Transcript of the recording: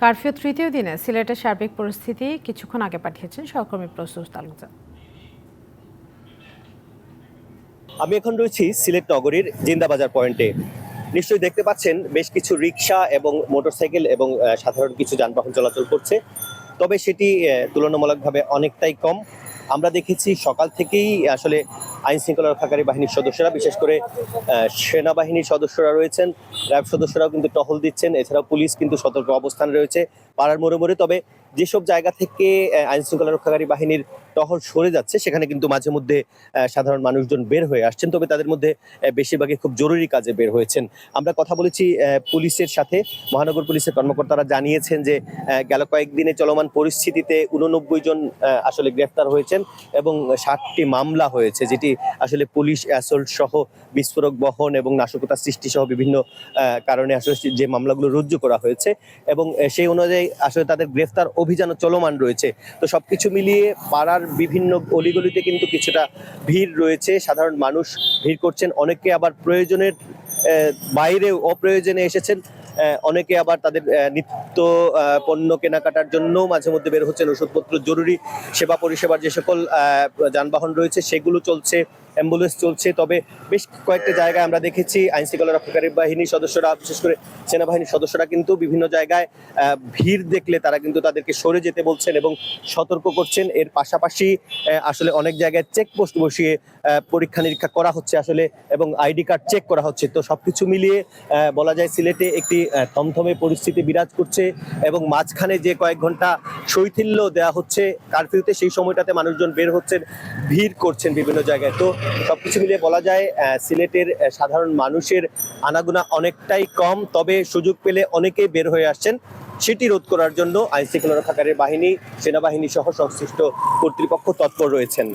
Curfew তৃতীয় দিনে সিলেটের সার্বিক পরিস্থিতি কিছুক্ষণ আগে পাঠিয়েছেন সহকর্মী প্রস্তুত তালুকদার। আমি এখন রয়েছি সিলেট নগরীর জিন্দাবাজার পয়েন্টে। নিশ্চয়ই দেখতে পাচ্ছেন বেশ কিছু রিক্সা এবং মোটরসাইকেল এবং সাধারণ কিছু যানবাহন চলাচল করছে। তবে সেটি তুলনামূলকভাবে অনেকটাই কম। আমরা দেখেছি সকাল থেকেই আসলে আইন শৃঙ্খলা রক্ষাকারী বাহিনীর সদস্যরা, বিশেষ করে সেনাবাহিনীর সদস্যরা রয়েছেন। র্যাব সদস্যরাও কিন্তু টহল দিচ্ছেন। এছাড়াও পুলিশ কিন্তু সতর্ক অবস্থান রয়েছে পাড়ার মোড়ে মোড়ে। তবে যেসব জায়গা থেকে আহ, আইন শৃঙ্খলা রক্ষাকারী বাহিনীর টহল সরে যাচ্ছে সেখানে কিন্তু মাঝে মধ্যে সাধারণ মানুষজন বের হয়ে আসছেন। তবে তাদের মধ্যে বেশিরভাগই খুব জরুরি কাজে বের হয়েছেন। আমরা কথা বলেছি পুলিশের সাথে। মহানগর পুলিশের কর্মকর্তারা জানিয়েছেন যে গেল কয়েকদিনে চলমান পরিস্থিতিতে উননব্বই জন আসলে গ্রেফতার হয়েছেন এবং ষাটটি মামলা হয়েছে যেটি আসলে পুলিশ অ্যাসল্ট সহ বিস্ফোরক বহন এবং নাশকতা সৃষ্টি সহ বিভিন্ন কারণে আসলে যে মামলাগুলো রুজু করা হয়েছে। এবং সেই অনুযায়ী আসলে তাদের গ্রেফতার অভিযানও চলমান রয়েছে। তো সবকিছু মিলিয়ে পাড়ার বিভিন্ন অলিগলিতে কিন্তু কিছুটা ভিড় রয়েছে। সাধারণ মানুষ ভিড় করছেন। অনেকে আবার প্রয়োজনের বাইরে অপ্রয়োজনে এসেছেন। অনেকে আবার তাদের নিত্য পণ্য কেনাকাটার জন্য মাঝে মধ্যে বের হচ্ছেন। ওষুধপত্র, জরুরি সেবা পরিষেবার যে সকল যানবাহন রয়েছে, সেগুলো চলছে। অ্যাম্বুলেন্স চলছে। তবে বেশ কয়েকটা জায়গায় আমরা দেখেছি আইন শৃঙ্খলা রক্ষাকারী বাহিনীর সদস্যরা, বিশেষ করে সেনাবাহিনীর সদস্যরা কিন্তু বিভিন্ন জায়গায় ভিড় দেখলে তারা কিন্তু তাদেরকে সরে যেতে বলছেন এবং সতর্ক করছেন। এর পাশাপাশি আসলে অনেক জায়গায় চেকপোস্ট বসিয়ে পরীক্ষা নিরীক্ষা করা হচ্ছে আসলে এবং আইডি কার্ড চেক করা হচ্ছে। তো সবকিছু মিলিয়ে বলা যায় সিলেটে একটি থমথমে পরিস্থিতি বিরাজ করছে এবং মাঝখানে যে কয়েক ঘণ্টা শৈথিল্য দেয়া হচ্ছে কারফিউতে। সেই সময়টাতে মানুষজন বের হচ্ছেন, ভিড় করছেন বিভিন্ন জায়গায়। তো সব কিছু মিলিয়ে বলা যায় সিলেটের সাধারণ মানুষের আনাগুনা অনেকটাই কম, তবে সুযোগ পেলে অনেকেই বের হয়ে আসছেন। সেটি রোধ করার জন্য আইন শৃঙ্খলা রক্ষাকারী বাহিনী, সেনাবাহিনী সহ সংশ্লিষ্ট কর্তৃপক্ষ তৎপর রয়েছেন।